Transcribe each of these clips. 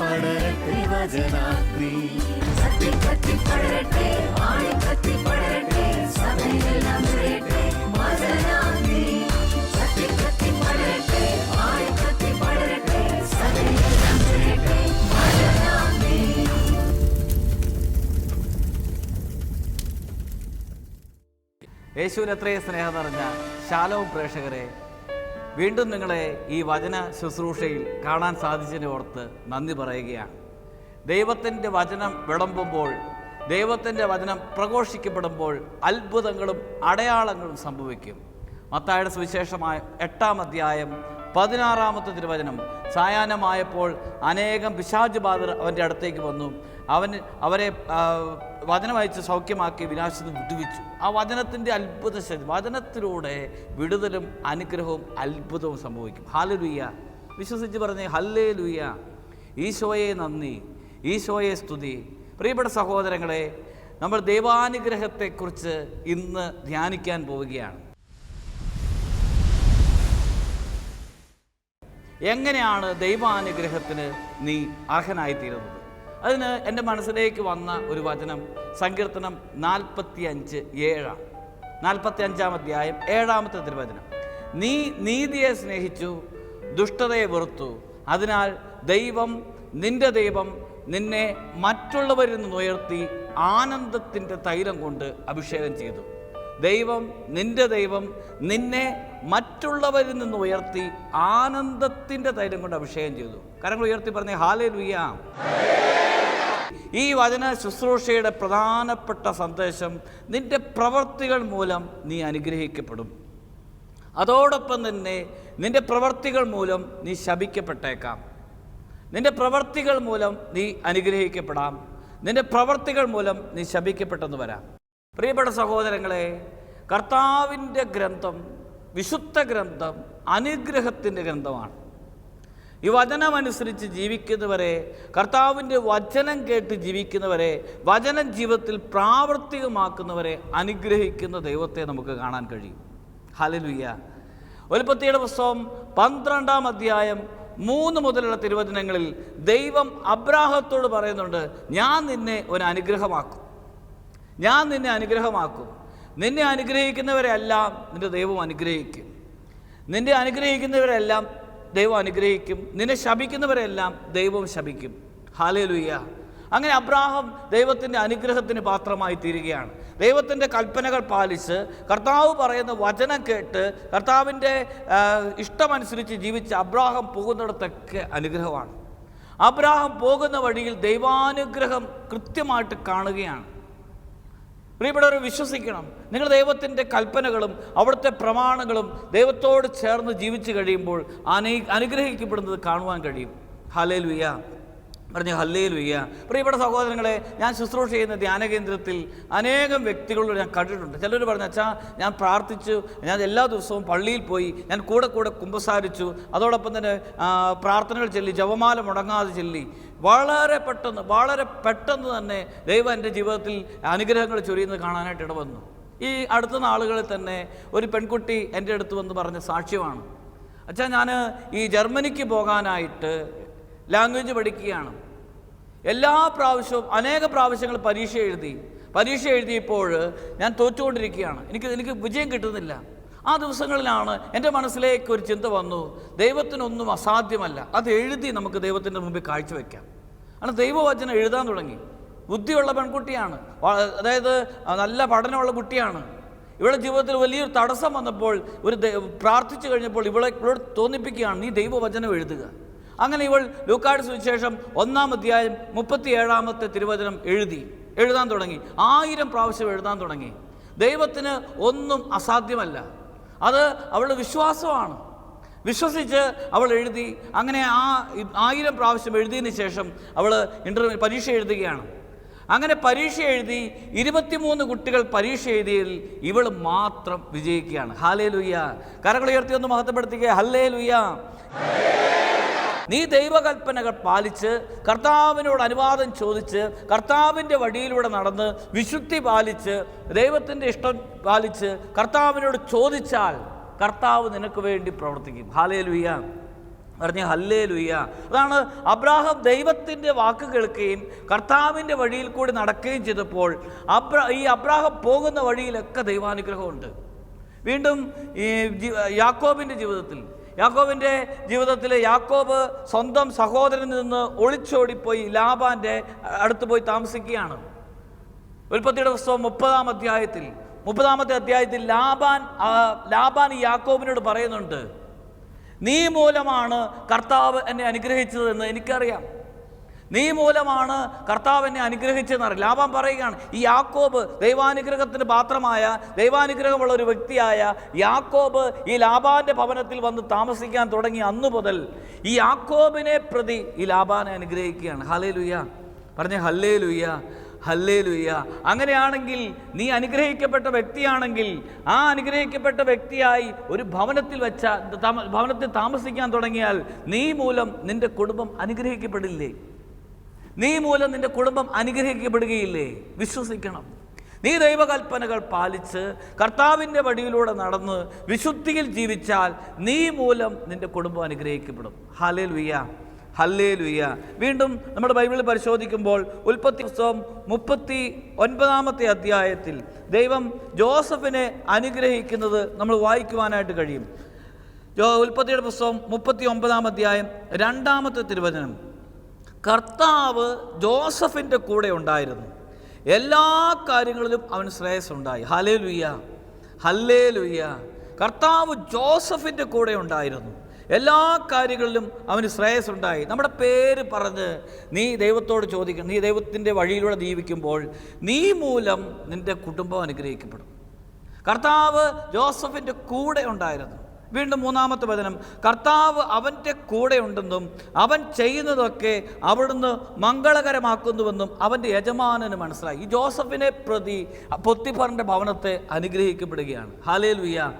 പടരട്ടെ വചനാഗ്നി കത്തി കത്തി പടരട്ടെ ആഴി കത്തി പടരട്ടെ സഭയിലെല്ലാം നിറയട്ടെ വചനാഗ്നി കത്തി കത്തി പടരട്ടെ ആഴി കത്തി പടരട്ടെ സഭയിലെല്ലാം നിറയട്ടെ വചനാഗ്നി യേശുവിന് എത്രയും സ്നേഹം നിറഞ്ഞ ശാലവും പ്രേക്ഷകരെ വീണ്ടും നിങ്ങളെ ഈ വചന ശുശ്രൂഷയിൽ കാണാൻ സാധിച്ചതിനെ ഓർത്ത് നന്ദി പറയുകയാണ്. ദൈവത്തിന്റെ വചനം വിളമ്പുമ്പോൾ ദൈവത്തിന്റെ വചനം പ്രഘോഷിക്കപ്പെടുമ്പോൾ അത്ഭുതങ്ങളും അടയാളങ്ങളും സംഭവിക്കും. മത്തായുടെ സുവിശേഷമായ എട്ടാം അധ്യായം പതിനാറാമത്തെ തിരുവചനം സായാഹ്നമായപ്പോൾ അനേകം പിശാജ് ബാധർ അവന്റെ അടുത്തേക്ക് വന്നു. അവൻ അവരെ വചനം അയച്ച് സൗഖ്യമാക്കി വിനാശത്തിൽ വിടുവിച്ചു. ആ വചനത്തിന്റെ അത്ഭുത ശക്തി വചനത്തിലൂടെ വിടുതലും അനുഗ്രഹവും അത്ഭുതവും സംഭവിക്കും. ഹാലലുയ്യ വിശ്വസിച്ച് പറഞ്ഞേ ഹല്ലേ ലുയ്യ ഈശോയെ നന്ദി ഈശോയെ സ്തുതി. പ്രിയപ്പെട്ട സഹോദരങ്ങളെ നമ്മൾ ദൈവാനുഗ്രഹത്തെക്കുറിച്ച് ഇന്ന് ധ്യാനിക്കാൻ പോവുകയാണ്. എങ്ങനെയാണ് ദൈവാനുഗ്രഹത്തിന് നീ അർഹനായിത്തീരുന്നത്? അതിന് എന്റെ മനസ്സിലേക്ക് വന്ന ഒരു വചനം സങ്കീർത്തനം നാൽപ്പത്തി അഞ്ച് ഏഴാണ് നാൽപ്പത്തി അഞ്ചാം അധ്യായം ഏഴാമത്തെ തിരുവചനം. നീ നീതിയെ സ്നേഹിച്ചു ദുഷ്ടതയെ വെറുത്തു അതിനാൽ ദൈവം നിന്റെ ദൈവം നിന്നെ മറ്റുള്ളവരിൽ നിന്ന് ഉയർത്തി ആനന്ദത്തിന്റെ തൈലം കൊണ്ട് അഭിഷേകം ചെയ്തു. ദൈവം നിന്റെ ദൈവം നിന്നെ മറ്റുള്ളവരിൽ നിന്ന് ഉയർത്തി ആനന്ദത്തിന്റെ തൈലം കൊണ്ട് അഭിഷേകം ചെയ്തു. കരങ്ങൾ ഉയർത്തി പറഞ്ഞേ ഹാലേ ലുയ്യ ഈ വചന ശുശ്രൂഷയുടെ പ്രധാനപ്പെട്ട സന്ദേശം നിന്റെ പ്രവൃത്തികൾ മൂലം നീ അനുഗ്രഹിക്കപ്പെടും. അതോടൊപ്പം തന്നെ നിന്റെ പ്രവൃത്തികൾ മൂലം നീ ശപിക്കപ്പെട്ടേക്കാം. നിന്റെ പ്രവൃത്തികൾ മൂലം നീ അനുഗ്രഹിക്കപ്പെടാം. നിന്റെ പ്രവൃത്തികൾ മൂലം നീ ശപിക്കപ്പെട്ടെന്ന് വരാം. പ്രിയപ്പെട്ട സഹോദരങ്ങളെ കർത്താവിന്റെ ഗ്രന്ഥം വിശുദ്ധ ഗ്രന്ഥം അനുഗ്രഹത്തിന്റെ ഗ്രന്ഥമാണ്. ഈ വചനമനുസരിച്ച് ജീവിക്കുന്നവരെ കർത്താവിന്റെ വചനം കേട്ട് ജീവിക്കുന്നവരെ വചനം ജീവിതത്തിൽ പ്രാവർത്തികമാക്കുന്നവരെ അനുഗ്രഹിക്കുന്ന ദൈവത്തെ നമുക്ക് കാണാൻ കഴിയും. ഹലലുയ്യ ഒലിപ്പത്തിയുടെ പുസ്തകം പന്ത്രണ്ടാം അധ്യായം മൂന്ന് മുതലുള്ള തിരുവചനങ്ങളിൽ ദൈവം അബ്രാഹത്തോട് പറയുന്നുണ്ട് ഞാൻ നിന്നെ ഒരു അനുഗ്രഹമാക്കും. ഞാൻ നിന്നെ അനുഗ്രഹമാക്കും. നിന്നെ അനുഗ്രഹിക്കുന്നവരെല്ലാം നിന്റെ ദൈവം അനുഗ്രഹിക്കും. നിന്നെ അനുഗ്രഹിക്കുന്നവരെല്ലാം ദൈവം അനുഗ്രഹിക്കും. നിന്നെ ശപിക്കുന്നവരെല്ലാം ദൈവം ശപിക്കും. ഹാലേലുയ്യ അങ്ങനെ അബ്രാഹം ദൈവത്തിന്റെ അനുഗ്രഹത്തിന് പാത്രമായി തീരുകയാണ്. ദൈവത്തിന്റെ കൽപ്പനകൾ പാലിച്ച് കർത്താവ് പറയുന്ന വചനം കേട്ട് കർത്താവിന്റെ ഇഷ്ടമനുസരിച്ച് ജീവിച്ച് അബ്രാഹം പോകുന്നിടത്തൊക്കെ അനുഗ്രഹമാണ്. അബ്രാഹം പോകുന്ന വഴിയിൽ ദൈവാനുഗ്രഹം കൃത്യമായിട്ട് കാണുകയാണ്. പ്രിയപ്പെട്ടവർ വിശ്വസിക്കണം. നിങ്ങൾ ദൈവത്തിന്റെ കൽപ്പനകളും അവിടുത്തെ പ്രമാണങ്ങളും ദൈവത്തോട് ചേർന്ന് ജീവിച്ചു കഴിയുമ്പോൾ അനു അനുഗ്രഹിക്കപ്പെടുന്നത് കാണുവാൻ കഴിയും. ഹലേ ലുയ്യ പറഞ്ഞു ഹല്ലേ ലുയ്യ പ്രിയപ്പെട്ട സഹോദരങ്ങളെ ഞാൻ ശുശ്രൂഷ ചെയ്യുന്ന ധ്യാന കേന്ദ്രത്തിൽ അനേകം വ്യക്തികളോട് ഞാൻ കണ്ടിട്ടുണ്ട്. ചിലർ പറഞ്ഞ അച്ഛാ ഞാൻ പ്രാർത്ഥിച്ചു ഞാൻ എല്ലാ ദിവസവും പള്ളിയിൽ പോയി ഞാൻ കൂടെ കൂടെ കുമ്പസാരിച്ചു അതോടൊപ്പം തന്നെ പ്രാർത്ഥനകൾ ചൊല്ലി ജപമാല മുടങ്ങാതെ ചൊല്ലി. വളരെ പെട്ടെന്ന് വളരെ പെട്ടെന്ന് തന്നെ ദൈവം എന്റെ ജീവിതത്തിൽ അനുഗ്രഹങ്ങൾ ചൊരിയുന്നത് കാണാനായിട്ട് ഇടവന്നു. ഈ അടുത്ത നാളുകളിൽ തന്നെ ഒരു പെൺകുട്ടി എന്റെ അടുത്ത് വന്ന് പറഞ്ഞ സാക്ഷ്യമാണ്. അച്ഛാ ഞാൻ ഈ ജർമ്മനിക്ക് പോകാനായിട്ട് ലാംഗ്വേജ് പഠിക്കുകയാണ്. എല്ലാ പ്രാവശ്യവും അനേക പ്രാവശ്യങ്ങൾ പരീക്ഷ എഴുതി പരീക്ഷ എഴുതിയപ്പോൾ ഞാൻ തോറ്റുകൊണ്ടിരിക്കുകയാണ്. എനിക്ക് എനിക്ക് വിജയം കിട്ടുന്നില്ല. ആ ദിവസങ്ങളിലാണ് എന്റെ മനസ്സിലേക്ക് ഒരു ചിന്ത വന്നു ദൈവത്തിനൊന്നും അസാധ്യമല്ല. അത് എഴുതി നമുക്ക് ദൈവത്തിന്റെ മുമ്പിൽ കാഴ്ചവെക്കാം. അങ്ങനെ ദൈവവചനം എഴുതാൻ തുടങ്ങി. ബുദ്ധിയുള്ള പെൺകുട്ടിയാണ്. അതായത് നല്ല പഠനമുള്ള കുട്ടിയാണ്. ഇവളുടെ ജീവിതത്തിൽ വലിയൊരു തടസ്സം വന്നപ്പോൾ ഒരു പ്രാർത്ഥിച്ചു കഴിഞ്ഞപ്പോൾ ഇവളെ ഇവളോട് തോന്നിപ്പിക്കുകയാണ് നീ ദൈവവചനം എഴുതുക. അങ്ങനെ ഇവൾ ലൂക്കാട് സുവിശേഷം ഒന്നാം അധ്യായം മുപ്പത്തി ഏഴാമത്തെ തിരുവചനം എഴുതി. എഴുതാൻ തുടങ്ങി. ആയിരം പ്രാവശ്യം എഴുതാൻ തുടങ്ങി. ദൈവത്തിന് ഒന്നും അസാധ്യമല്ല. അത് അവളുടെ വിശ്വാസമാണ്. വിശ്വസിച്ച് അവൾ എഴുതി. അങ്ങനെ ആ ആയിരം പ്രാവശ്യം എഴുതിയതിന് ശേഷം അവൾ ഇന്റർവ്യൂ പരീക്ഷ എഴുതുകയാണ്. അങ്ങനെ പരീക്ഷ എഴുതി ഇരുപത്തിമൂന്ന് കുട്ടികൾ പരീക്ഷ എഴുതിയതിൽ ഇവൾ മാത്രം വിജയിക്കുകയാണ്. ഹാലേ ലുയ്യ കരകൾ ഉയർത്തി ഒന്ന് മഹത്വപ്പെടുത്തിക്കുക ഹല്ലേ ലുയ്യ നീ ദൈവകൽപ്പനകൾ പാലിച്ച് കർത്താവിനോട് അനുവാദം ചോദിച്ച് കർത്താവിന്റെ വഴിയിലൂടെ നടന്ന് വിശുദ്ധി പാലിച്ച് ദൈവത്തിന്റെ ഇഷ്ടം പാലിച്ച് കർത്താവിനോട് ചോദിച്ചാൽ കർത്താവ് നിനക്ക് വേണ്ടി പ്രവർത്തിക്കും. ഹാലേ ലുയ്യ പറഞ്ഞ ഹല്ലേ ലുയ്യ അതാണ് അബ്രാഹം ദൈവത്തിന്റെ വാക്ക് കേൾക്കുകയും കർത്താവിന്റെ വഴിയിൽ കൂടി നടക്കുകയും ചെയ്തപ്പോൾ അബ്ര ഈ അബ്രാഹം പോകുന്ന വഴിയിലൊക്കെ ദൈവാനുഗ്രഹമുണ്ട്. വീണ്ടും ഈ യാക്കോബിന്റെ ജീവിതത്തിൽ യാക്കോബിന്റെ ജീവിതത്തിൽ യാക്കോബ് സ്വന്തം സഹോദരനിൽ നിന്ന് ഒളിച്ചോടിപ്പോയി ലാബാന്റെ അടുത്ത് പോയി താമസിക്കുകയാണ്. ഉൽപ്പത്തിയുടെ പുസ്തകം മുപ്പതാം അധ്യായത്തിൽ മുപ്പതാമത്തെ അധ്യായത്തിൽ ലാബാൻ ലാബാൻ യാക്കോബിനോട് പറയുന്നുണ്ട് നീ മൂലമാണ് കർത്താവ് എന്നെ അനുഗ്രഹിച്ചതെന്ന് എനിക്കറിയാം. നീ മൂലമാണ് കർത്താവ് എന്നെ അനുഗ്രഹിച്ചതെന്നറിയാം ലാഭം പറയുകയാണ് ഈ യാക്കോബ് ദൈവാനുഗ്രഹത്തിന് പാത്രമായ ദൈവാനുഗ്രഹമുള്ള ഒരു വ്യക്തിയായ യാക്കോബ് ഈ ലാഭാന്റെ ഭവനത്തിൽ വന്ന് താമസിക്കാൻ തുടങ്ങി അന്നു മുതൽ ഈ യാക്കോബിനെ പ്രതി ഈ ലാഭാനെ അനുഗ്രഹിക്കുകയാണ്. ഹലേ ലുയ്യ പറഞ്ഞ ഹല്ലേ ലുയ്യ ഹല്ലേ ലുയ്യ അങ്ങനെയാണെങ്കിൽ നീ അനുഗ്രഹിക്കപ്പെട്ട വ്യക്തിയാണെങ്കിൽ ആ അനുഗ്രഹിക്കപ്പെട്ട വ്യക്തിയായി ഒരു ഭവനത്തിൽ വെച്ച ഭവനത്തിൽ താമസിക്കാൻ തുടങ്ങിയാൽ നീ മൂലം നിന്റെ കുടുംബം അനുഗ്രഹിക്കപ്പെടില്ലേ? നീ മൂലം നിന്റെ കുടുംബം അനുഗ്രഹിക്കപ്പെടുകയില്ലേ? വിശ്വസിക്കണം. നീ ദൈവകൽപ്പനകൾ പാലിച്ച് കർത്താവിന്റെ വഴിയിലൂടെ നടന്ന് വിശുദ്ധിയിൽ ജീവിച്ചാൽ നീ മൂലം നിന്റെ കുടുംബം അനുഗ്രഹിക്കപ്പെടും. ഹലേ ലുയ്യ ഹല്ലേ ലുയ്യ വീണ്ടും നമ്മുടെ ബൈബിളിൽ പരിശോധിക്കുമ്പോൾ ഉൽപ്പത്തി പുസ്തകം മുപ്പത്തി ഒൻപതാമത്തെ അധ്യായത്തിൽ ദൈവം ജോസഫിനെ അനുഗ്രഹിക്കുന്നത് നമ്മൾ വായിക്കുവാനായിട്ട് കഴിയും. ഉൽപ്പത്തിയുടെ പുസ്തകം മുപ്പത്തി ഒമ്പതാം അധ്യായം രണ്ടാമത്തെ തിരുവചനം. കർത്താവ് ജോസഫിന്റെ കൂടെ ഉണ്ടായിരുന്നു. എല്ലാ കാര്യങ്ങളിലും അവന് ശ്രേയസ് ഉണ്ടായി ഹലേ ലുയ്യ ഹല്ലേ ലുയ്യ കർത്താവ് ജോസഫിന്റെ കൂടെ ഉണ്ടായിരുന്നു. എല്ലാ കാര്യങ്ങളിലും അവന് ശ്രേയസ് ഉണ്ടായി നമ്മുടെ പേര് പറഞ്ഞ് നീ ദൈവത്തോട് ചോദിക്കണം നീ ദൈവത്തിന്റെ വഴിയിലൂടെ ജീവിക്കുമ്പോൾ നീ മൂലം നിന്റെ കുടുംബം അനുഗ്രഹിക്കപ്പെടും. കർത്താവ് ജോസഫിന്റെ കൂടെ ഉണ്ടായിരുന്നു. വീണ്ടും മൂന്നാമത്തെ വചനം. കർത്താവ് അവന്റെ കൂടെ ഉണ്ടെന്നും അവൻ ചെയ്യുന്നതൊക്കെ അവിടുന്ന് മംഗളകരമാക്കുന്നുവെന്നും അവന്റെ യജമാനന് മനസ്സിലായി. ഈ ജോസഫിനെ പ്രതി പൊത്തിഫറിന്റെ ഭവനത്തെ അനുഗ്രഹിക്കപ്പെടുകയാണ്. ഹാലേ ലുയ്യ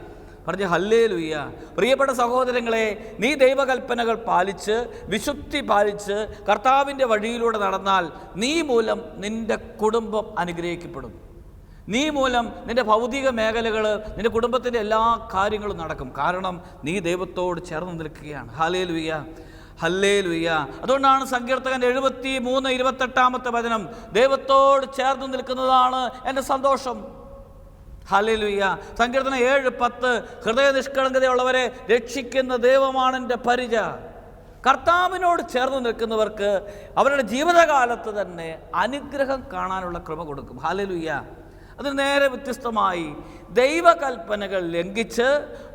പറഞ്ഞ ഹല്ലേ ലുയ്യ പ്രിയപ്പെട്ട സഹോദരങ്ങളെ നീ ദൈവകൽപ്പനകൾ പാലിച്ച് വിശുദ്ധി പാലിച്ച് കർത്താവിന്റെ വഴിയിലൂടെ നടന്നാൽ നീ മൂലം നിന്റെ കുടുംബം അനുഗ്രഹിക്കപ്പെടും. നീ മൂലം നിന്റെ ഭൗതിക മേഖലകൾ നിന്റെ കുടുംബത്തിന്റെ എല്ലാ കാര്യങ്ങളും നടക്കും. കാരണം നീ ദൈവത്തോട് ചേർന്ന് നിൽക്കുകയാണ്. ഹാലേ ലുയ്യ ഹല്ലേ ലുയ്യ അതുകൊണ്ടാണ് സങ്കീർത്തകൻ എഴുപത്തി മൂന്ന് ഇരുപത്തെട്ടാമത്തെ വചനം. ദൈവത്തോട് ചേർന്ന് നിൽക്കുന്നതാണ് എന്റെ സന്തോഷം. ഹല്ലേലൂയ. സങ്കീർത്തനം ഏഴ് പത്ത്. ഹൃദയ നിഷ്കളങ്കതയുള്ളവരെ രക്ഷിക്കുന്ന ദൈവമാണ് എന്റെ പരിച. കർത്താവിനോട് ചേർന്ന് നിൽക്കുന്നവർക്ക് അവരുടെ ജീവിതകാലത്ത് തന്നെ അനുഗ്രഹം കാണാനുള്ള കൃപ കൊടുക്കും. ഹല്ലേലൂയ. അതിന് നേരെ വ്യത്യസ്തമായി ദൈവകൽപ്പനകൾ ലംഘിച്ച്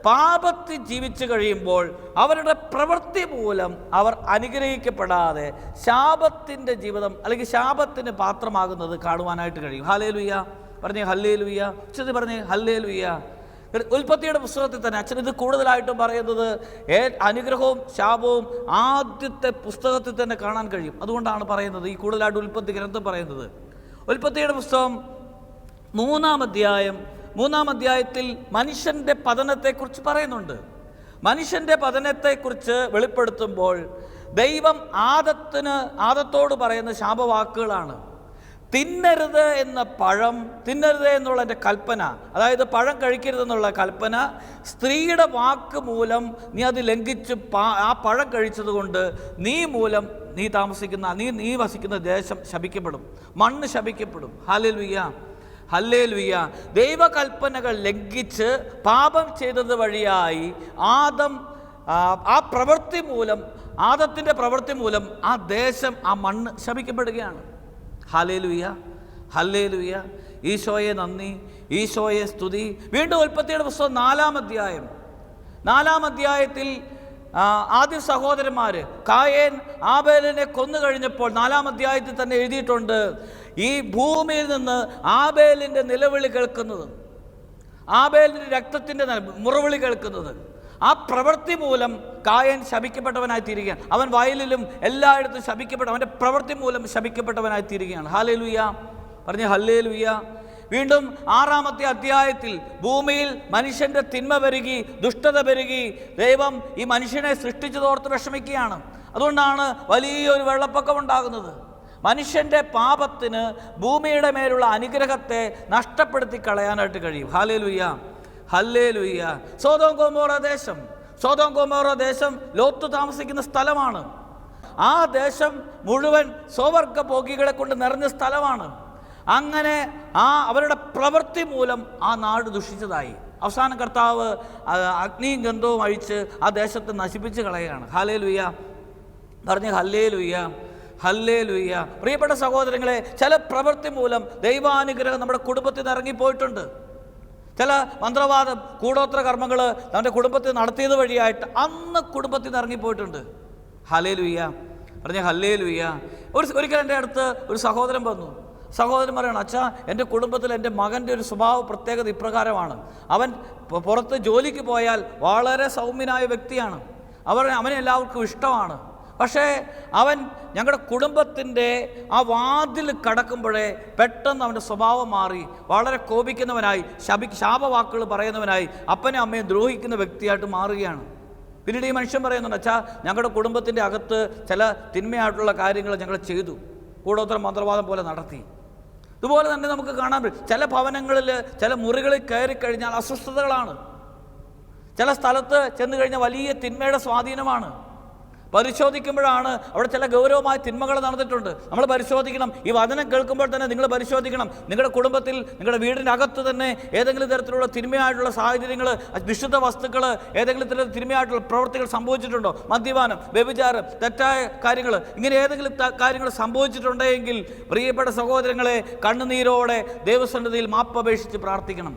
പാപത്തിൽ ജീവിച്ചു കഴിയുമ്പോൾ അവരുടെ പ്രവൃത്തി മൂലം അവർ അനുഗ്രഹിക്കപ്പെടാതെ ശാപത്തിന്റെ ജീവിതം അല്ലെങ്കിൽ ശാപത്തിന് പാത്രമാകുന്നത് കാണുവാനായിട്ട് കഴിയും. ഹാലേലുയ്യ പറഞ്ഞേ ഹല്ലേ ലുയ്യ ഉച്ചത്തിൽ പറഞ്ഞേ ഹല്ലേ ലുയ്യ ഉൽപ്പത്തിയുടെ പുസ്തകത്തിൽ തന്നെ അച്ഛൻ ഇത് കൂടുതലായിട്ടും പറയുന്നത് അനുഗ്രഹവും ശാപവും ആദ്യത്തെ പുസ്തകത്തിൽ തന്നെ കാണാൻ കഴിയും. അതുകൊണ്ടാണ് പറയുന്നത് ഈ കൂടുതലായിട്ട് ഉൽപ്പത്തി ഗ്രന്ഥം പറയുന്നത്. ഉൽപ്പത്തിയുടെ പുസ്തകം മൂന്നാം അധ്യായം മൂന്നാം അധ്യായത്തിൽ മനുഷ്യന്റെ പതനത്തെക്കുറിച്ച് പറയുന്നുണ്ട്. മനുഷ്യന്റെ പതനത്തെക്കുറിച്ച് വെളിപ്പെടുത്തുമ്പോൾ ദൈവം ആദത്തിന് ആദത്തോട് പറയുന്ന ശാപവാക്കുകളാണ്. തിന്നരുത് എന്ന പഴം തിന്നരുത് എന്നുള്ള എന്റെ കൽപ്പന അതായത് പഴം കഴിക്കരുതെന്നുള്ള കൽപ്പന സ്ത്രീയുടെ വാക്ക് മൂലം നീ അത് ലംഘിച്ച് ആ പഴം കഴിച്ചതുകൊണ്ട് നീ മൂലം നീ താമസിക്കുന്ന നീ നീ വസിക്കുന്ന ദേശം ശപിക്കപ്പെടും. മണ്ണ് ശപിക്കപ്പെടും. ഹാലലുയ്യ ഹല്ലേലുയ്യ ദൈവകൽപ്പനകൾ ലംഘിച്ച് പാപം ചെയ്തത് വഴിയായി ആദം ആ, പ്രവൃത്തി മൂലം ആദത്തിന്റെ പ്രവൃത്തി മൂലം ആ ദേശം ആ മണ്ണ് ശപിക്കപ്പെടുകയാണ്. ഹലേലുയ ഹല്ലേലുയ്യ ഈശോയെ നന്ദി ഈശോയെ സ്തുതി. വീണ്ടും ഉൽപ്പത്തിയുടെ പുസ്തകം നാലാം അധ്യായം. നാലാം അധ്യായത്തിൽ ആദ്യ സഹോദരന്മാർ കായേൻ ആബേലിനെ കൊന്നു കഴിഞ്ഞപ്പോൾ നാലാം അധ്യായത്തിൽ തന്നെ എഴുതിയിട്ടുണ്ട് ഈ ഭൂമിയിൽ നിന്ന് ആബേലിന്റെ നിലവിളി കേൾക്കുന്നത് ആബേലിന്റെ രക്തത്തിന്റെ മുറവിളി കേൾക്കുന്നത് ആ പ്രവൃത്തി മൂലം കായൻ ശപിക്കപ്പെട്ടവനായി തീരുകയാണ് അവൻ വയലിലും എല്ലായിടത്തും ശപിക്കപ്പെട്ട അവന്റെ പ്രവൃത്തി മൂലം ശപിക്കപ്പെട്ടവനായി തീരുകയാണ് ഹാലേ ലുയ്യ പറഞ്ഞ ഹല്ലേ ലുയ്യ വീണ്ടും ആറാമത്തെ അധ്യായത്തിൽ ഭൂമിയിൽ മനുഷ്യന്റെ തിന്മ പെരുകി ദുഷ്ടത പെരുകി ദൈവം ഈ മനുഷ്യനെ സൃഷ്ടിച്ചതോർത്ത് വിഷമിക്കുകയാണ്. അതുകൊണ്ടാണ് വലിയൊരു വെള്ളപ്പൊക്കം ഉണ്ടാകുന്നത്. മനുഷ്യന്റെ പാപത്തിന് ഭൂമിയുടെ മേലുള്ള അനുഗ്രഹത്തെ നഷ്ടപ്പെടുത്തി കളയാനായിട്ട് കഴിയും. ഹാലേ ലുയ്യ ഹല്ലേ ലുയ്യ സോതോം കോമോറ ദേശം. സോതോം കോമോറ ദേശം ലോത്ത് താമസിക്കുന്ന സ്ഥലമാണ്. ആ ദേശം മുഴുവൻ സ്വവർഗ ഭോഗികളെ കൊണ്ട് നിറഞ്ഞ സ്ഥലമാണ്. അങ്ങനെ ആ അവരുടെ പ്രവൃത്തി മൂലം ആ നാട് ദുഷിച്ചതായി. അവസാന കർത്താവ് അഗ്നിയും ഗന്ധവും അഴിച്ച് ആ ദേശത്തെ നശിപ്പിച്ച് കളയുകയാണ്. ഹാലേ ലുയ്യ പറഞ്ഞ് ഹല്ലേ ലുയ്യ ഹല്ലേ ലുയ്യ പ്രിയപ്പെട്ട സഹോദരങ്ങളെ ചില പ്രവൃത്തി മൂലം ദൈവാനുഗ്രഹം നമ്മുടെ കുടുംബത്തിൽ നിന്ന് ഇറങ്ങിപ്പോയിട്ടുണ്ട് ചില മന്ത്രവാദം കൂടോത്ര കർമ്മങ്ങൾ നമ്മുടെ കുടുംബത്തിൽ നടത്തിയത് വഴിയായിട്ട് അന്ന് കുടുംബത്തിൽ നിന്ന് ഇറങ്ങിപ്പോയിട്ടുണ്ട് ഹലേ ലുയ്യ പറഞ്ഞ ഹല്ലേ ലുയ്യ ഒരു ഒരിക്കൽ എന്റെ അടുത്ത് ഒരു സഹോദരൻ വന്നു. സഹോദരൻ പറയണം അച്ഛാ എന്റെ കുടുംബത്തിൽ എന്റെ മകന്റെ ഒരു സ്വഭാവ പ്രത്യേകത ഇപ്രകാരമാണ്. അവൻ പുറത്ത് ജോലിക്ക് പോയാൽ വളരെ സൗമ്യനായ വ്യക്തിയാണ്. അവർ അവനെ എല്ലാവർക്കും ഇഷ്ടമാണ്. പക്ഷേ അവൻ ഞങ്ങളുടെ കുടുംബത്തിന്റെ ആ വാതിൽ കടക്കുമ്പോഴേ പെട്ടെന്ന് അവന്റെ സ്വഭാവം മാറി. വളരെ കോപിക്കുന്നവനായി ശബി ശാപവാക്കുകൾ പറയുന്നവനായി അപ്പനെ അമ്മയെ ദ്രോഹിക്കുന്ന വ്യക്തിയായിട്ട് മാറുകയാണ്. പിന്നീട് ഈ മനുഷ്യൻ പറയുന്നുണ്ട് അച്ഛാ ഞങ്ങളുടെ കുടുംബത്തിന്റെ അകത്ത് ചില തിന്മയായിട്ടുള്ള കാര്യങ്ങൾ ഞങ്ങൾ ചെയ്തു. കൂടോത്തര മന്ത്രവാദം പോലെ നടത്തി. ഇതുപോലെ തന്നെ നമുക്ക് കാണാൻ പറ്റും. ചില ഭവനങ്ങളിൽ ചില മുറികളിൽ കയറി കഴിഞ്ഞാൽ അസ്വസ്ഥതകളാണ്. ചില സ്ഥലത്ത് ചെന്ന് കഴിഞ്ഞാൽ വലിയ തിന്മയുടെ സ്വാധീനമാണ്. പരിശോധിക്കുമ്പോഴാണ് അവിടെ ചില ഗൗരവമായ തിന്മകൾ നടന്നിട്ടുണ്ട്. നമ്മൾ പരിശോധിക്കണം. ഈ വചനം കേൾക്കുമ്പോൾ തന്നെ നിങ്ങൾ പരിശോധിക്കണം. നിങ്ങളുടെ കുടുംബത്തിൽ നിങ്ങളുടെ വീടിനകത്ത് തന്നെ ഏതെങ്കിലും തരത്തിലുള്ള തിന്മയായിട്ടുള്ള സാഹചര്യങ്ങൾ വിശുദ്ധ വസ്തുക്കൾ ഏതെങ്കിലും തരത്തിൽ തിന്മയായിട്ടുള്ള പ്രവൃത്തികൾ സംഭവിച്ചിട്ടുണ്ടോ? മദ്യപാനം വ്യഭിചാരം തെറ്റായ കാര്യങ്ങൾ ഇങ്ങനെ ഏതെങ്കിലും കാര്യങ്ങൾ സംഭവിച്ചിട്ടുണ്ടെങ്കിൽ പ്രിയപ്പെട്ട സഹോദരങ്ങളെ കണ്ണുനീരോടെ ദൈവസന്നിധിയിൽ മാപ്പപേക്ഷിച്ച് പ്രാർത്ഥിക്കണം.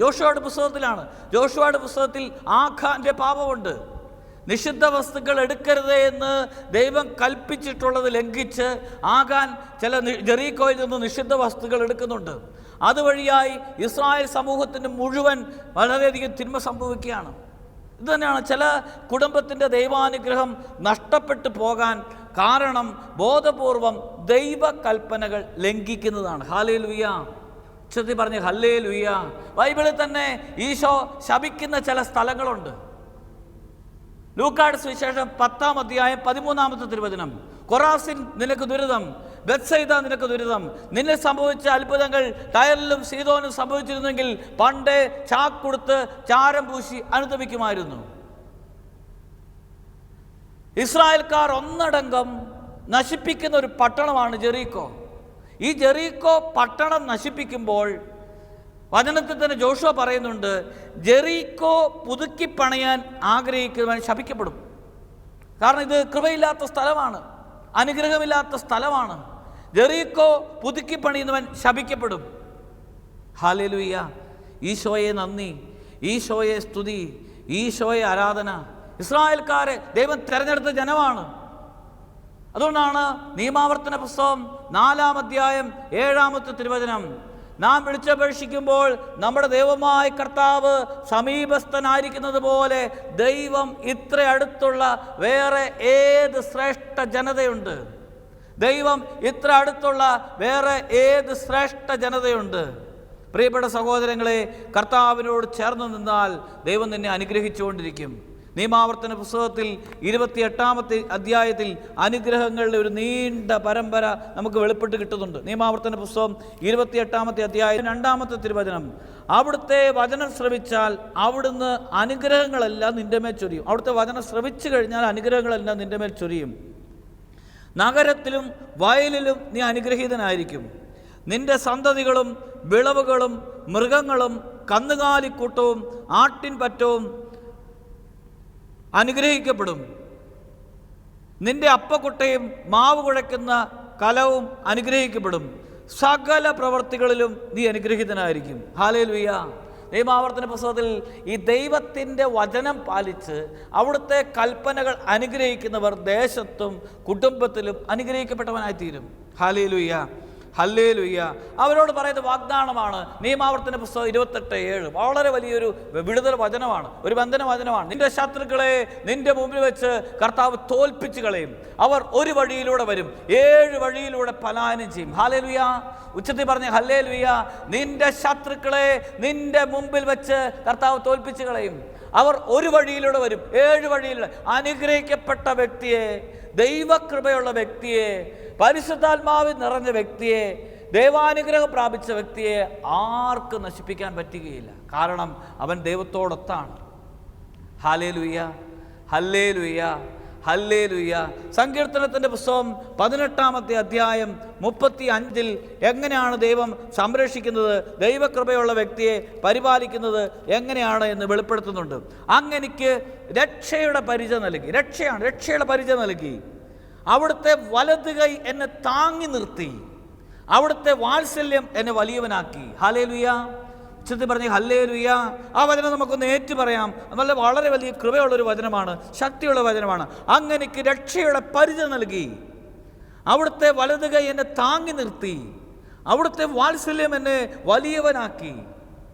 ജോഷുവയുടെ പുസ്തകത്തിലാണ്. ജോഷുവയുടെ പുസ്തകത്തിൽ ആഖാന്റെ പാപമുണ്ട്. നിഷിദ്ധ വസ്തുക്കൾ എടുക്കരുത് എന്ന് ദൈവം കൽപ്പിച്ചിട്ടുള്ളത് ലംഘിച്ച് ആകാൻ ചില ജെറീക്കോയിൽ നിന്ന് നിഷിദ്ധ വസ്തുക്കൾ എടുക്കുന്നുണ്ട്. അതുവഴിയായി ഇസ്രായേൽ സമൂഹത്തിന് മുഴുവൻ വളരെയധികം തിന്മ സംഭവിക്കുകയാണ്. ഇതുതന്നെയാണ് ചില കുടുംബത്തിന്റെ ദൈവാനുഗ്രഹം നഷ്ടപ്പെട്ടു പോകാൻ കാരണം ബോധപൂർവം ദൈവകൽപ്പനകൾ ലംഘിക്കുന്നതാണ്. ഹാലേ ലുയ്യ ഉച്ചത്തിൽ പറഞ്ഞ് ഹല്ലേ ലുയ്യ ബൈബിളിൽ തന്നെ ഈശോ ശപിക്കുന്ന ചില സ്ഥലങ്ങളുണ്ട്. ലൂക്കാട് സുവിശേഷം പത്താം അധ്യായം പതിമൂന്നാമത്തെ തിരുവചനം. കൊറാസിൻ നിനക്ക് ദുരിതം. ബത്സൈദ നിനക്ക് ദുരിതം. നിന്നെ സംഭവിച്ച അത്ഭുതങ്ങൾ ടയറിലും സീതോനും സംഭവിച്ചിരുന്നെങ്കിൽ പണ്ടേ ചാക്കൊടുത്ത് ചാരം പൂശി അനുദപിക്കുമായിരുന്നു. ഇസ്രായേൽക്കാർ ഒന്നടങ്കം നശിപ്പിക്കുന്ന ഒരു പട്ടണമാണ് ജെറീക്കോ. ഈ ജെറീക്കോ പട്ടണം നശിപ്പിക്കുമ്പോൾ വചനത്തിൽ തന്നെ ജോഷുവ പറയുന്നുണ്ട് ജെറീക്കോ പുതുക്കി പണയാൻ ആഗ്രഹിക്കുന്നവൻ ശപിക്കപ്പെടും. കാരണം ഇത് കൃപയില്ലാത്ത സ്ഥലമാണ് അനുഗ്രഹമില്ലാത്ത സ്ഥലമാണ്. ജെറീക്കോ പുതുക്കി പണിയുന്നവൻ ശപിക്കപ്പെടും. ഹാലേലുയ്യ ഈശോയെ നന്ദി. ഈശോയെ സ്തുതി. ഈശോയെ ആരാധന. ഇസ്രായേൽക്കാരെ ദൈവം തിരഞ്ഞെടുത്ത ജനമാണ്. അതുകൊണ്ടാണ് നിയമാവർത്തന പുസ്തകം നാലാം അധ്യായം ഏഴാമത്തെ തിരുവചനം. നാം വിളിച്ചപേക്ഷിക്കുമ്പോൾ നമ്മുടെ ദൈവമായ കർത്താവ് സമീപസ്ഥനായിരിക്കുന്നത് പോലെ ദൈവം ഇത്ര അടുത്തുള്ള വേറെ ഏത് ശ്രേഷ്ഠ ജനതയുണ്ട്? ദൈവം ഇത്ര അടുത്തുള്ള വേറെ ഏത് ശ്രേഷ്ഠ ജനതയുണ്ട്? പ്രിയപ്പെട്ട സഹോദരങ്ങളെ കർത്താവിനോട് ചേർന്ന് നിന്നാൽ ദൈവം നിന്നെ അനുഗ്രഹിച്ചുകൊണ്ടിരിക്കും. നിയമാവർത്തന പുസ്തകത്തിൽ ഇരുപത്തിയെട്ടാമത്തെ അധ്യായത്തിൽ അനുഗ്രഹങ്ങളുടെ ഒരു നീണ്ട പരമ്പര നമുക്ക് വെളിപ്പെട്ട് കിട്ടുന്നുണ്ട്. നിയമാവർത്തന പുസ്തകം ഇരുപത്തിയെട്ടാമത്തെ അധ്യായം രണ്ടാമത്തെ തിരുവചനം. അവിടുത്തെ വചനം ശ്രവിച്ചാൽ അവിടുന്ന് അനുഗ്രഹങ്ങളെല്ലാം നിന്റെ മേൽ ചൊരിയും. അവിടുത്തെ വചനം ശ്രവിച്ചു കഴിഞ്ഞാൽ അനുഗ്രഹങ്ങളെല്ലാം നിന്റെ മേൽ ചൊരിയും. നഗരത്തിലും വയലിലും നീ അനുഗ്രഹീതനായിരിക്കും. നിന്റെ സന്തതികളും വിളവുകളും മൃഗങ്ങളും കന്നുകാലിക്കൂട്ടവും ആട്ടിൻപറ്റവും അനുഗ്രഹിക്കപ്പെടും. നിന്റെ അപ്പക്കുട്ടയും മാവ് കുഴയ്ക്കുന്ന കലവും അനുഗ്രഹിക്കപ്പെടും. സകല പ്രവർത്തികളിലും നീ അനുഗ്രഹിതനായിരിക്കും. ഹാലേ ലുയ്യ നിയമാവർത്തന പുസ്തകത്തിൽ ഈ ദൈവത്തിന്റെ വചനം പാലിച്ച് അവിടുത്തെ കൽപ്പനകൾ അനുഗ്രഹിക്കുന്നവർ ദേശത്തും കുടുംബത്തിലും അനുഗ്രഹിക്കപ്പെട്ടവനായിത്തീരും. ഹാലേ ലുയ്യ ഹല്ലേ ലുയ്യ അവരോട് പറയുന്ന വാഗ്ദാനമാണ്. നിയമാവർത്തന പുസ്തകം ഇരുപത്തെട്ട് ഏഴ്. വളരെ വലിയൊരു വിടുതൽ വചനമാണ്. ഒരു ബന്ധന വചനമാണ്. നിന്റെ ശത്രുക്കളെ നിന്റെ മുമ്പിൽ വെച്ച് കർത്താവ് തോൽപ്പിച്ച് കളയും. അവർ ഒരു വഴിയിലൂടെ വരും. ഏഴ് വഴിയിലൂടെ പലായനം ചെയ്യും. ഹാലേ ലുയ്യ ഉച്ചത്തിൽ പറഞ്ഞ ഹല്ലേ ലുയ്യ നിന്റെ ശത്രുക്കളെ നിന്റെ മുമ്പിൽ വെച്ച് കർത്താവ് തോൽപ്പിച്ച് കളയും. അവർ ഒരു വഴിയിലൂടെ വരും. ഏഴ് വഴിയിലൂടെ അനുഗ്രഹിക്കപ്പെട്ട വ്യക്തിയെ ദൈവകൃപയുള്ള വ്യക്തിയെ പരിശുദ്ധാത്മാവിൽ നിറഞ്ഞ വ്യക്തിയെ ദൈവാനുഗ്രഹം പ്രാപിച്ച വ്യക്തിയെ ആർക്ക് നശിപ്പിക്കാൻ പറ്റുകയില്ല. കാരണം അവൻ ദൈവത്തോടൊത്താണ്. ഹാലേ ലുയ്യ ഹല്ലേ ലുയ്യ ഹല്ലേ ലുയ്യ സങ്കീർത്തനത്തിന്റെ പുസ്തകം പതിനെട്ടാമത്തെ അധ്യായം മുപ്പത്തി അഞ്ചിൽ എങ്ങനെയാണ് ദൈവം സംരക്ഷിക്കുന്നത് ദൈവകൃപയുള്ള വ്യക്തിയെ പരിപാലിക്കുന്നത് എങ്ങനെയാണ് എന്ന് വെളിപ്പെടുത്തുന്നുണ്ട്. അങ്ങനെ രക്ഷയുടെ പരിചയം നൽകി. രക്ഷയാണ് രക്ഷയുടെ പരിചയം നൽകി. അവിടുത്തെ വലത് കൈ എന്നെ താങ്ങി നിർത്തി. അവിടുത്തെ വാത്സല്യം എന്നെ വലിയവനാക്കി. ഹാലേ ലുയ്യ ഉച്ചത്തിൽ പറഞ്ഞ് ഹല്ലേ ലുയ്യ ആ വചനം നമുക്കൊന്ന് ഏറ്റു പറയാം. നല്ല വളരെ വലിയ കൃപയുള്ളൊരു വചനമാണ്. ശക്തിയുള്ള വചനമാണ്. അങ്ങനെക്ക് രക്ഷയുടെ പരിചയം നൽകി. അവിടുത്തെ വലത് കൈ എന്നെ താങ്ങി നിർത്തി. അവിടുത്തെ വാത്സല്യം എന്നെ വലിയവനാക്കി.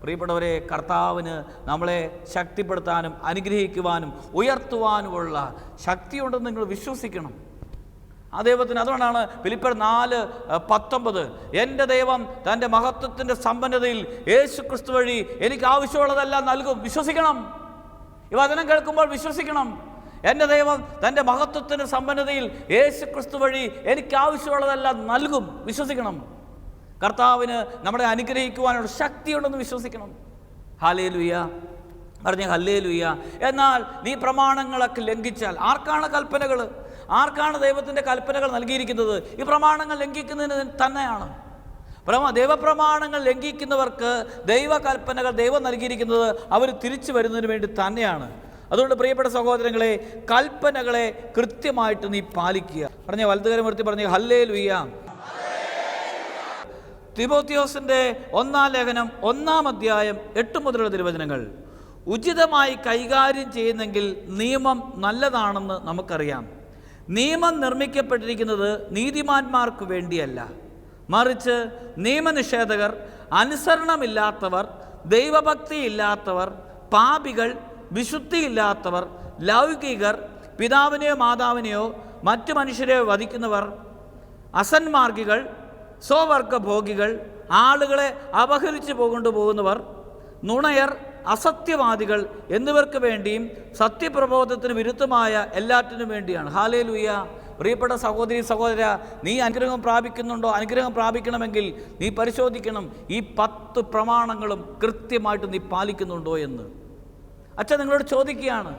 പ്രിയപ്പെട്ടവരെ കർത്താവിന് നമ്മളെ ശക്തിപ്പെടുത്താനും അനുഗ്രഹിക്കുവാനും ഉയർത്തുവാനുമുള്ള ശക്തിയുണ്ടെന്ന് നിങ്ങൾ വിശ്വസിക്കണം. ആ ദൈവത്തിന് അതുകൊണ്ടാണ് ഫിലിപ്പർ നാല് പത്തൊമ്പത്. എന്റെ ദൈവം തന്റെ മഹത്വത്തിന്റെ സമ്പന്നതയിൽ യേശു ക്രിസ്തു വഴി എനിക്ക് ആവശ്യമുള്ളതെല്ലാം നൽകും. വിശ്വസിക്കണം. ഈ വചനം കേൾക്കുമ്പോൾ വിശ്വസിക്കണം. എന്റെ ദൈവം തന്റെ മഹത്വത്തിന്റെ സമ്പന്നതയിൽ യേശു ക്രിസ്തു വഴി എനിക്ക് ആവശ്യമുള്ളതെല്ലാം നൽകും. വിശ്വസിക്കണം. കർത്താവിന് നമ്മളെ അനുഗ്രഹിക്കുവാനുള്ള ശക്തിയുണ്ടെന്ന് വിശ്വസിക്കണം. ഹാലേ ലുയ്യ പറഞ്ഞ ഹല്ലേ ലുയ്യ എന്നാൽ നീ പ്രമാണങ്ങളൊക്കെ ലംഘിച്ചാൽ ആർക്കാണ് കൽപ്പനകൾ ആർക്കാണ് ദൈവത്തിന്റെ കൽപ്പനകൾ നൽകിയിരിക്കുന്നത്? ഈ പ്രമാണങ്ങൾ ലംഘിക്കുന്നതിന് തന്നെയാണ്. പ്രമ ദൈവപ്രമാണങ്ങൾ ലംഘിക്കുന്നവർക്ക് ദൈവകൽപ്പനകൾ ദൈവം നൽകിയിരിക്കുന്നത് അവർ തിരിച്ചു വരുന്നതിന് വേണ്ടി തന്നെയാണ്. അതുകൊണ്ട് പ്രിയപ്പെട്ട സഹോദരങ്ങളെ കൽപ്പനകളെ കൃത്യമായിട്ട് നീ പാലിക്കുക. പറഞ്ഞ വലതുകരം നിർത്തി പറഞ്ഞ ഹല്ലേ ലുയ്യ തിബോത്തിയോസിന്റെ ഒന്നാം ലേഖനം ഒന്നാം അധ്യായം എട്ട് മുതലുള്ള തിരുവചനങ്ങൾ. ഉചിതമായി കൈകാര്യം ചെയ്യുന്നെങ്കിൽ നിയമം നല്ലതാണെന്ന് നമുക്കറിയാം. നിയമം നിർമ്മിക്കപ്പെട്ടിരിക്കുന്നത് നീതിമാന്മാർക്ക് വേണ്ടിയല്ല. മറിച്ച് നിയമനിഷേധകർ അനുസരണമില്ലാത്തവർ ദൈവഭക്തി ദൈവഭക്തിയില്ലാത്തവർ പാപികൾ വിശുദ്ധിയില്ലാത്തവർ ലൗകികർ പിതാവിനെയോ മാതാവിനെയോ മറ്റു മനുഷ്യരെയോ വധിക്കുന്നവർ അസന്മാർഗികൾ സ്വവർഗഭോഗികൾ ആളുകളെ അപഹരിച്ചു പോകൊണ്ടു പോകുന്നവർ നുണയർ അസത്യവാദികൾ എന്നിവർക്ക് വേണ്ടിയും സത്യപ്രബോധത്തിന് വിരുദ്ധമായ എല്ലാറ്റിനും വേണ്ടിയാണ്. ഹാലേ ലുയ്യ പ്രിയപ്പെട്ട സഹോദരി സഹോദര നീ അനുഗ്രഹം പ്രാപിക്കുന്നുണ്ടോ? അനുഗ്രഹം പ്രാപിക്കണമെങ്കിൽ നീ പരിശോധിക്കണം ഈ പത്ത് പ്രമാണങ്ങളും കൃത്യമായിട്ട് നീ പാലിക്കുന്നുണ്ടോ എന്ന്. അച്ഛൻ നിങ്ങളോട് ചോദിക്കുകയാണ്.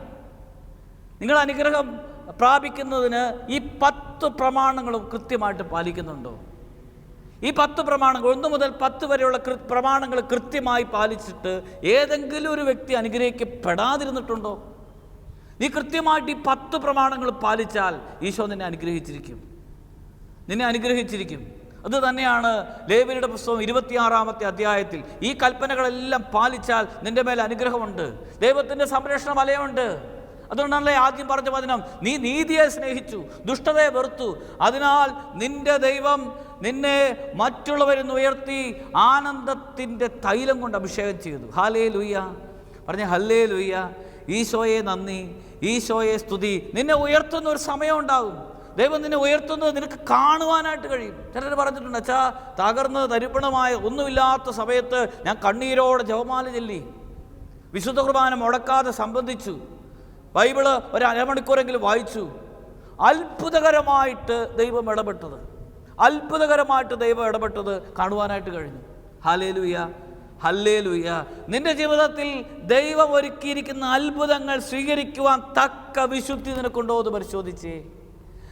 നിങ്ങൾ അനുഗ്രഹം പ്രാപിക്കുന്നതിന് ഈ പത്ത് പ്രമാണങ്ങളും കൃത്യമായിട്ട് പാലിക്കുന്നുണ്ടോ? ഈ പത്ത് പ്രമാണങ്ങൾ ഒന്ന് മുതൽ പത്ത് വരെയുള്ള പ്രമാണങ്ങൾ കൃത്യമായി പാലിച്ചിട്ട് ഏതെങ്കിലും ഒരു വ്യക്തി അനുഗ്രഹിക്കപ്പെടാതിരുന്നിട്ടുണ്ടോ? നീ കൃത്യമായിട്ട് ഈ പത്ത് പ്രമാണങ്ങൾ പാലിച്ചാൽ ഈശോ നിന്നെ അനുഗ്രഹിച്ചിരിക്കും. നിന്നെ അനുഗ്രഹിച്ചിരിക്കും. അത് തന്നെയാണ് ലേബിയുടെ പുസ്തകം ഇരുപത്തിയാറാമത്തെ അധ്യായത്തിൽ. ഈ കൽപ്പനകളെല്ലാം പാലിച്ചാൽ നിന്റെ മേൽ അനുഗ്രഹമുണ്ട്. ദൈവത്തിന്റെ സംരക്ഷണ വലയമുണ്ട് അതുകൊണ്ടാണല്ലേ ആദ്യം പറഞ്ഞ വചനം? നീ നീതിയെ സ്നേഹിച്ചു ദുഷ്ടതയെ വെറുത്തു. അതിനാൽ നിന്റെ ദൈവം നിന്നെ മറ്റുള്ളവരിൽ ഉയർത്തി ആനന്ദത്തിന്റെ തൈലം കൊണ്ട് അഭിഷേകം ചെയ്തു. ഹാലേ ലുയ്യ പറഞ്ഞ ഹല്ലേ ലുയ്യ ഈശോയെ നന്ദി. ഈശോയെ സ്തുതി. നിന്നെ ഉയർത്തുന്ന ഒരു സമയം ഉണ്ടാകും. ദൈവം നിന്നെ ഉയർത്തുന്നത് നിനക്ക് കാണുവാനായിട്ട് കഴിയും. ചിലർ പറഞ്ഞിട്ടുണ്ട് അച്ഛാ തകർന്ന് തരിപ്പണമായ ഒന്നുമില്ലാത്ത സമയത്ത് ഞാൻ കണ്ണീരോടെ ജവമാല ചൊല്ലി. വിശുദ്ധ കുർബാന മുടക്കാതെ സംബന്ധിച്ചു. ബൈബിൾ ഒരു അരമണിക്കൂറെങ്കിലും വായിച്ചു. അത്ഭുതകരമായിട്ട് ദൈവം ഇടപെട്ടത്. അത്ഭുതകരമായിട്ട് ദൈവം ഇടപെട്ടത് കാണുവാനായിട്ട് കഴിഞ്ഞു. ഹലേ ലുയ്യ ഹല്ലേ ലുയ്യ നിന്റെ ജീവിതത്തിൽ ദൈവം ഒരുക്കിയിരിക്കുന്ന അത്ഭുതങ്ങൾ സ്വീകരിക്കുവാൻ തക്ക വിശുദ്ധി നിനക്കുണ്ടോ എന്ന് പരിശോധിച്ചേ.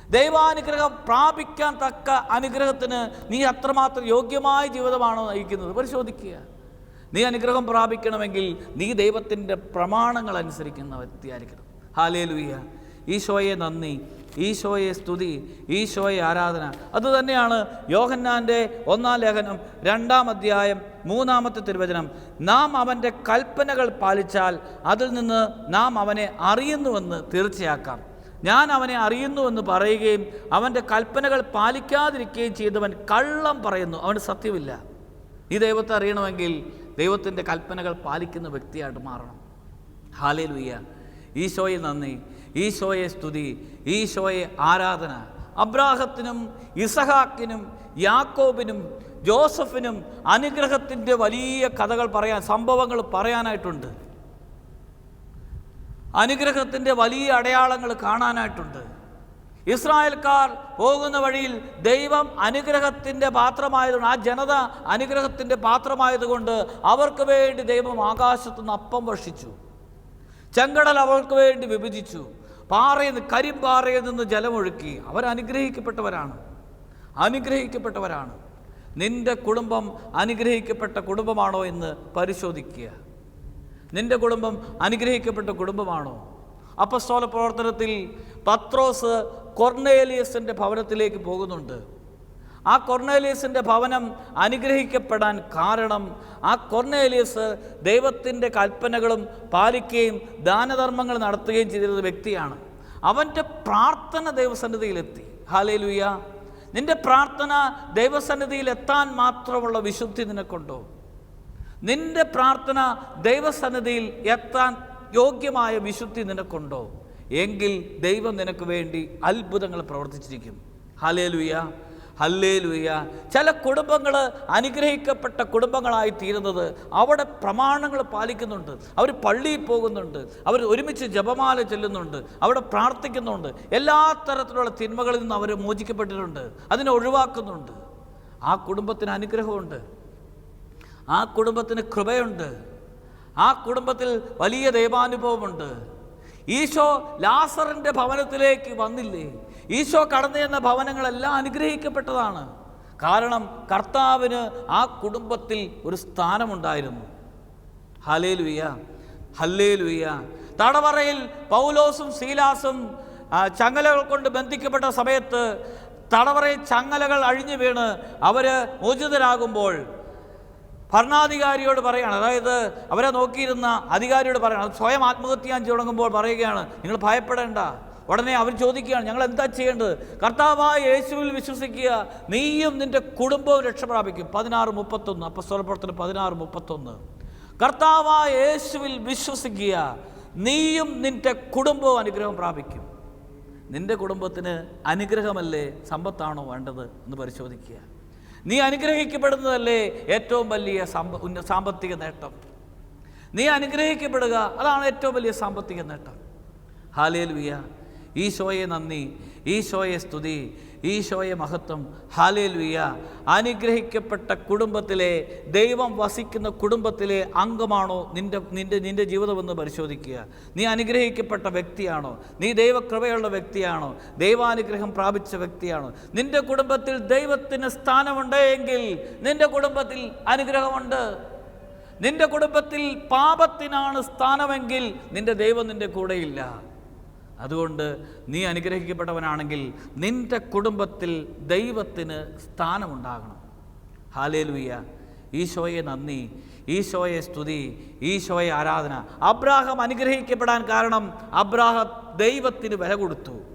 ദൈവാനുഗ്രഹം പ്രാപിക്കാൻ തക്ക അനുഗ്രഹത്തിന് നീ അത്രമാത്രം യോഗ്യമായ ജീവിതമാണോ നയിക്കുന്നത്? പരിശോധിക്കുക. നീ അനുഗ്രഹം പ്രാപിക്കണമെങ്കിൽ നീ ദൈവത്തിന്റെ പ്രമാണങ്ങൾ അനുസരിക്കുന്ന വ്യക്തിയായിരിക്കണം. ഹാലേ ലുയ്യ ഈശോയെ നന്ദി ഈശോയെ സ്തുതി ഈശോയെ ആരാധന. അതുതന്നെയാണ് യോഹന്നാന്റെ ഒന്നാം ലേഖനം രണ്ടാം അധ്യായം മൂന്നാമത്തെ തിരുവചനം. നാം അവന്റെ കൽപ്പനകൾ പാലിച്ചാൽ അതിൽ നിന്ന് നാം അവനെ അറിയുന്നുവെന്ന് തീർച്ചയാക്കാം. ഞാൻ അവനെ അറിയുന്നുവെന്ന് പറയുകയും അവന്റെ കൽപ്പനകൾ പാലിക്കാതിരിക്കുകയും ചെയ്തവൻ കള്ളം പറയുന്നു. അവന് സത്യമില്ല. ഈ ദൈവത്തെ അറിയണമെങ്കിൽ ദൈവത്തിന്റെ കൽപ്പനകൾ പാലിക്കുന്ന വ്യക്തിയായിട്ട് മാറണം. ഹാലേ ലുയ്യ ഈശോയിൽ നന്ദി. ഈശോയെ സ്തുതി ഈശോയെ ആരാധന. അബ്രാഹത്തിനും ഇസഹാക്കിനും യാക്കോബിനും ജോസഫിനും അനുഗ്രഹത്തിന്റെ വലിയ കഥകൾ പറയാൻ സംഭവങ്ങൾ പറയാനായിട്ടുണ്ട്. അനുഗ്രഹത്തിന്റെ വലിയ അടയാളങ്ങൾ കാണാനായിട്ടുണ്ട്. ഇസ്രായേൽക്കാർ പോകുന്ന വഴിയിൽ ദൈവം അനുഗ്രഹത്തിന്റെ പാത്രമായതുകൊണ്ട് ആ ജനത അനുഗ്രഹത്തിന്റെ പാത്രമായതുകൊണ്ട് അവർക്ക് വേണ്ടി ദൈവം ആകാശത്തുനിന്ന് അപ്പം വർഷിച്ചു. ചെങ്കടൽ അവർക്ക് വേണ്ടി വിഭജിച്ചു. പാറയിൽ നിന്ന് കരിമ്പാറയിൽ നിന്ന് ജലമൊഴുക്കി. അവരനുഗ്രഹിക്കപ്പെട്ടവരാണ്. അനുഗ്രഹിക്കപ്പെട്ടവരാണ്. നിന്റെ കുടുംബം അനുഗ്രഹിക്കപ്പെട്ട കുടുംബമാണോ എന്ന് പരിശോധിക്കുക. നിന്റെ കുടുംബം അനുഗ്രഹിക്കപ്പെട്ട കുടുംബമാണോ? അപ്പസ്തോല പ്രവർത്തനത്തിൽ പത്രോസ് കൊർണേലിയസിന്റെ ഭവനത്തിലേക്ക് പോകുന്നുണ്ട്. ആ കൊർണേലിയസിന്റെ ഭവനം അനുഗ്രഹിക്കപ്പെടാൻ കാരണം ആ കൊർണേലിയസ് ദൈവത്തിന്റെ കൽപ്പനകളും പാലിക്കുകയും ദാനധർമ്മങ്ങൾ നടത്തുകയും ചെയ്തിരുന്ന വ്യക്തിയാണ്. അവന്റെ പ്രാർത്ഥന ദൈവസന്നിധിയിലെത്തി. ഹാലേ ലുയ്യ നിന്റെ പ്രാർത്ഥന ദൈവസന്നിധിയിൽ എത്താൻ മാത്രമുള്ള വിശുദ്ധി നിനക്കുണ്ടോ? നിന്റെ പ്രാർത്ഥന ദൈവസന്നിധിയിൽ എത്താൻ യോഗ്യമായ വിശുദ്ധി നിനക്കുണ്ടോ? എങ്കിൽ ദൈവം നിനക്ക് വേണ്ടി അത്ഭുതങ്ങൾ പ്രവർത്തിച്ചിരിക്കും. ഹാലേ ലുയ്യ ഹല്ലേ ചില കുടുംബങ്ങൾ അനുഗ്രഹിക്കപ്പെട്ട കുടുംബങ്ങളായി തീരുന്നത് അവിടെ പ്രമാണങ്ങൾ പാലിക്കുന്നുണ്ട്. അവർ പള്ളിയിൽ പോകുന്നുണ്ട്. അവർ ഒരുമിച്ച് ജപമാല ചെല്ലുന്നുണ്ട്. അവിടെ പ്രാർത്ഥിക്കുന്നുണ്ട്. എല്ലാ തരത്തിലുള്ള തിന്മകളിൽ നിന്ന് അവർ മോചിക്കപ്പെട്ടിട്ടുണ്ട്. അതിനെ ഒഴിവാക്കുന്നുണ്ട്. ആ കുടുംബത്തിന് അനുഗ്രഹമുണ്ട്. ആ കുടുംബത്തിന് കൃപയുണ്ട്. ആ കുടുംബത്തിൽ വലിയ ദൈവാനുഭവമുണ്ട്. ഈശോ ലാസറിന്റെ ഭവനത്തിലേക്ക് വന്നില്ലേ? ഈശോ കടന്നു ചെന്ന ഭവനങ്ങളെല്ലാം അനുഗ്രഹിക്കപ്പെട്ടതാണ്. കാരണം കർത്താവിന് ആ കുടുംബത്തിൽ ഒരു സ്ഥാനമുണ്ടായിരുന്നു. ഹലേ ലുയ്യ ഹല്ലേ ലുയ്യ തടവറയിൽ പൗലോസും സീലാസും ചങ്ങലകൾ കൊണ്ട് ബന്ധിക്കപ്പെട്ട സമയത്ത് തടവറയിൽ ചങ്ങലകൾ അഴിഞ്ഞു വീണ് അവർ മോചിതരാകുമ്പോൾ ഭരണാധികാരിയോട് പറയുകയാണ് അതായത് അവരെ നോക്കിയിരുന്ന അധികാരിയോട് പറയുകയാണ് സ്വയം ആത്മഹത്യ തുടങ്ങുമ്പോൾ പറയുകയാണ്. നിങ്ങൾ ഭയപ്പെടേണ്ട. ഉടനെ അവർ ചോദിക്കുകയാണ് ഞങ്ങൾ എന്താ ചെയ്യേണ്ടത്? കർത്താവായ യേശുവിൽ വിശ്വസിക്കുക. നീയും നിന്റെ കുടുംബവും രക്ഷപ്രാപിക്കും പതിനാറ് മുപ്പത്തൊന്ന് അപ്പസ്വലപ്പുറത്തിന് പതിനാറ് മുപ്പത്തൊന്ന്. കർത്താവായ യേശുവിൽ വിശ്വസിക്കുക. നീയും നിന്റെ കുടുംബവും അനുഗ്രഹം പ്രാപിക്കും. നിന്റെ കുടുംബത്തിന് അനുഗ്രഹമല്ലേ സമ്പത്താണോ വേണ്ടത്? എന്ന് പരിശോധിക്കുക. നീ അനുഗ്രഹിക്കപ്പെടുന്നതല്ലേ ഏറ്റവും വലിയ സമ്പ സാമ്പത്തിക നേട്ടം? നീ അനുഗ്രഹിക്കപ്പെടുക. അതാണ് ഏറ്റവും വലിയ സാമ്പത്തിക നേട്ടം. ഹാലേലുയ. ഈശോയെ നന്ദി ഈശോയെ സ്തുതി ഈശോയെ മഹത്വം. ഹാലേൽവിയ അനുഗ്രഹിക്കപ്പെട്ട കുടുംബത്തിലെ ദൈവം വസിക്കുന്ന കുടുംബത്തിലെ അംഗമാണോ നിന്റെ നിന്റെ നിന്റെ ജീവിതമെന്ന് പരിശോധിക്കുക. നീ അനുഗ്രഹിക്കപ്പെട്ട വ്യക്തിയാണോ? നീ ദൈവകൃപയുള്ള വ്യക്തിയാണോ? ദൈവാനുഗ്രഹം പ്രാപിച്ച വ്യക്തിയാണോ? നിന്റെ കുടുംബത്തിൽ ദൈവത്തിന് സ്ഥാനമുണ്ടെങ്കിൽ നിന്റെ കുടുംബത്തിൽ അനുഗ്രഹമുണ്ട്. നിന്റെ കുടുംബത്തിൽ പാപത്തിനാണ് സ്ഥാനമെങ്കിൽ നിന്റെ ദൈവം നിന്റെ കൂടെയില്ല. അതുകൊണ്ട് നീ അനുഗ്രഹിക്കപ്പെട്ടവനാണെങ്കിൽ നിന്റെ കുടുംബത്തിൽ ദൈവത്തിന് സ്ഥാനമുണ്ടാകണം. ഹാലേലുയ്യ ഈശോയെ നന്ദി. ഈശോയെ സ്തുതി. ഈശോയെ ആരാധന. അബ്രാഹം അനുഗ്രഹിക്കപ്പെടാൻ കാരണം അബ്രാഹം ദൈവത്തിന് വില കൊടുത്തു.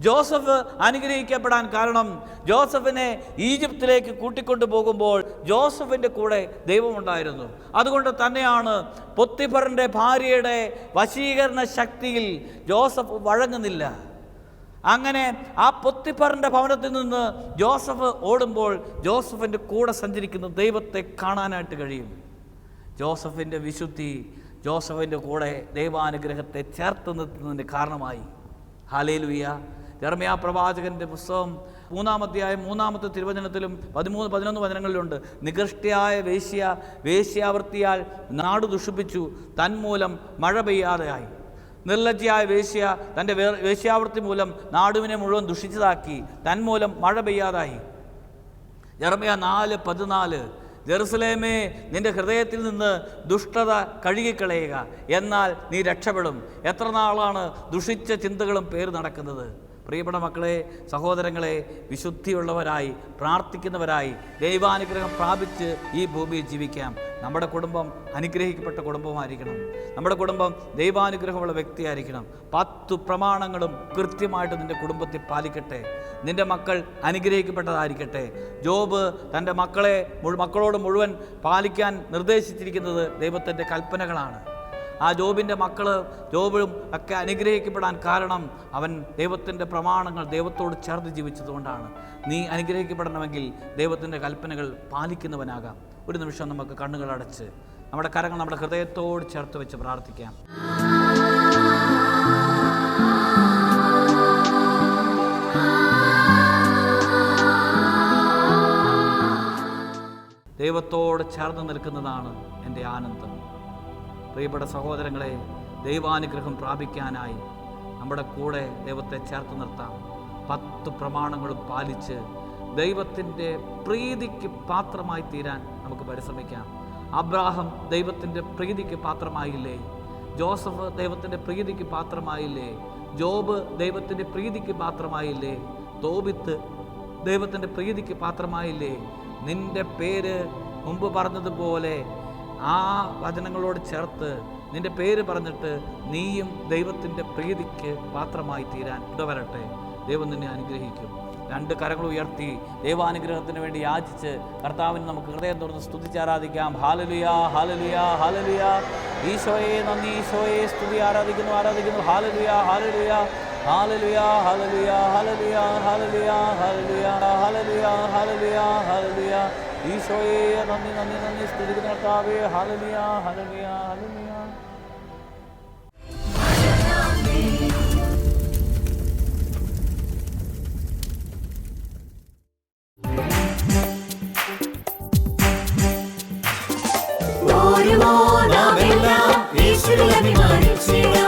ജോസഫ് അനുഗ്രഹിക്കപ്പെടാൻ കാരണം ജോസഫിനെ ഈജിപ്തിലേക്ക് കൂട്ടിക്കൊണ്ടു പോകുമ്പോൾ ജോസഫിന്റെ കൂടെ ദൈവമുണ്ടായിരുന്നു. അതുകൊണ്ട് തന്നെയാണ് പൊത്തിഫറിന്റെ ഭാര്യയുടെ വശീകരണ ശക്തിയിൽ ജോസഫ് വഴങ്ങുന്നില്ല. അങ്ങനെ ആ പൊത്തിഫറിന്റെ ഭവനത്തിൽ നിന്ന് ജോസഫ് ഓടുമ്പോൾ ജോസഫിന്റെ കൂടെ സഞ്ചരിക്കുന്ന ദൈവത്തെ കാണാനായിട്ട് കഴിയും. ജോസഫിന്റെ വിശുദ്ധി ജോസഫിന്റെ കൂടെ ദൈവാനുഗ്രഹത്തെ ചേർത്ത് നിർത്തുന്നതിന്റെ കാരണമായി. ഹാലേലുയ്യ ജർമ്മയാ പ്രവാചകന്റെ പുസ്തകം മൂന്നാം അധ്യായം മൂന്നാമത്തെ തിരുവചനത്തിലും പതിമൂന്ന് പതിനൊന്ന് വചനങ്ങളിലുണ്ട്. നികൃഷ്ടയായ വേശ്യ വേശ്യാവൃത്തിയാൽ നാട് ദുഷിപ്പിച്ചു തന്മൂലം മഴ പെയ്യാതെയായി. നിർലജ്ജയായ വേശ്യ തന്റെ വേശ്യാവൃത്തി മൂലം നാടുവിനെ മുഴുവൻ ദുഷിച്ചതാക്കി തന്മൂലം മഴ പെയ്യാതായി. ജർമ്മയ നാല് പതിനാല് ജെറുസലേമേ നിന്റെ ഹൃദയത്തിൽ നിന്ന് ദുഷ്ടത കഴുകിക്കളയുക എന്നാൽ നീ രക്ഷപ്പെടും. എത്ര നാളാണ് ദുഷിച്ച ചിന്തകളും പേര് നടക്കുന്നത്? പ്രിയപ്പെട്ട മക്കളെ സഹോദരങ്ങളെ വിശുദ്ധിയുള്ളവരായി പ്രാർത്ഥിക്കുന്നവരായി ദൈവാനുഗ്രഹം പ്രാപിച്ച് ഈ ഭൂമിയിൽ ജീവിക്കാം. നമ്മുടെ കുടുംബം അനുഗ്രഹിക്കപ്പെട്ട കുടുംബമായിരിക്കണം. നമ്മുടെ കുടുംബം ദൈവാനുഗ്രഹമുള്ള വ്യക്തിയായിരിക്കണം. പത്തു പ്രമാണങ്ങളും കൃത്യമായിട്ട് നിന്റെ കുടുംബത്തിൽ പാലിക്കട്ടെ. നിന്റെ മക്കൾ അനുഗ്രഹിക്കപ്പെട്ടതായിരിക്കട്ടെ. ജോബ് തന്റെ മക്കളെ മക്കളോട് മുഴുവൻ പാലിക്കാൻ നിർദ്ദേശിച്ചിരിക്കുന്നത് ദൈവത്തിന്റെ കൽപ്പനകളാണ്. ആ ജോബിന്റെ മക്കൾ ജോബും ഒക്കെ അനുഗ്രഹിക്കപ്പെടാൻ കാരണം അവൻ ദൈവത്തിന്റെ പ്രമാണങ്ങൾ ദൈവത്തോട് ചേർത്ത് ജീവിച്ചതുകൊണ്ടാണ്. നീ അനുഗ്രഹിക്കപ്പെടണമെങ്കിൽ ദൈവത്തിന്റെ കൽപ്പനകൾ പാലിക്കുന്നവനാകാം. ഒരു നിമിഷം നമുക്ക് കണ്ണുകൾ അടച്ച് നമ്മുടെ കരങ്ങൾ നമ്മുടെ ഹൃദയത്തോട് ചേർത്ത് വെച്ച് പ്രാർത്ഥിക്കാം. ദൈവത്തോട് ചേർന്ന് നിൽക്കുന്നതാണ് എന്റെ ആനന്ദം. പ്രിയപ്പെട്ട സഹോദരങ്ങളെ ദൈവാനുഗ്രഹം പ്രാപിക്കാനായി നമ്മുടെ കൂടെ ദൈവത്തെ ചേർത്ത് നിർത്താം. പത്ത് പ്രമാണങ്ങളും പാലിച്ച് ദൈവത്തിന്റെ പ്രീതിക്ക് പാത്രമായി തീരാൻ നമുക്ക് പരിശ്രമിക്കാം. അബ്രാഹം ദൈവത്തിന്റെ പ്രീതിക്ക് പാത്രമായില്ലേ? ജോസഫ് ദൈവത്തിന്റെ പ്രീതിക്ക് പാത്രമായില്ലേ? ജോബ് ദൈവത്തിന്റെ പ്രീതിക്ക് പാത്രമായില്ലേ? തോബിത്ത് ദൈവത്തിന്റെ പ്രീതിക്ക് പാത്രമായില്ലേ? നിന്റെ പേര് മുമ്പ് പറഞ്ഞതുപോലെ ആ വചനങ്ങളോട് ചേർത്ത് നിന്റെ പേര് പറഞ്ഞിട്ട് നീയും ദൈവത്തിന്റെ പ്രീതിക്ക് പാത്രമായി തീരാൻ ഇടവരട്ടെ. ദൈവം നിന്നെ അനുഗ്രഹിക്കും. രണ്ട് കരങ്ങൾ ഉയർത്തി ദൈവാനുഗ്രഹത്തിന് വേണ്ടി യാചിച്ച് കർത്താവിന് നമുക്ക് ഹൃദയം തുറന്ന് സ്തുതിച്ച് ആരാധിക്കാം. ഹാലലിയ ഹാലലിയ ഹാലലുയ. ഈശോയെ നന്ദി ഈശോയെ സ്തുതി ആരാധിക്കുന്നു ആരാധിക്കുന്നു. ഹാലലിയ ഹാലലിയ. ഹാലലിയ ഹാലലിയ ഹാലലിയ ഹാലലിയ ഹാലലിയ ഹാലലിയ ഹാലലിയ ഹാലലുയ. ഈശോയെ നന്ദി നന്ദി നന്ദി. സ്തുതിക്കുന്ന കർത്താവേ ഹാലലുയ ഹാലലുയ ഹാലലുയ ഓരുമോ നാമെല്ലാം യേശുവിൽ അഭിമാനിച്ചിടാം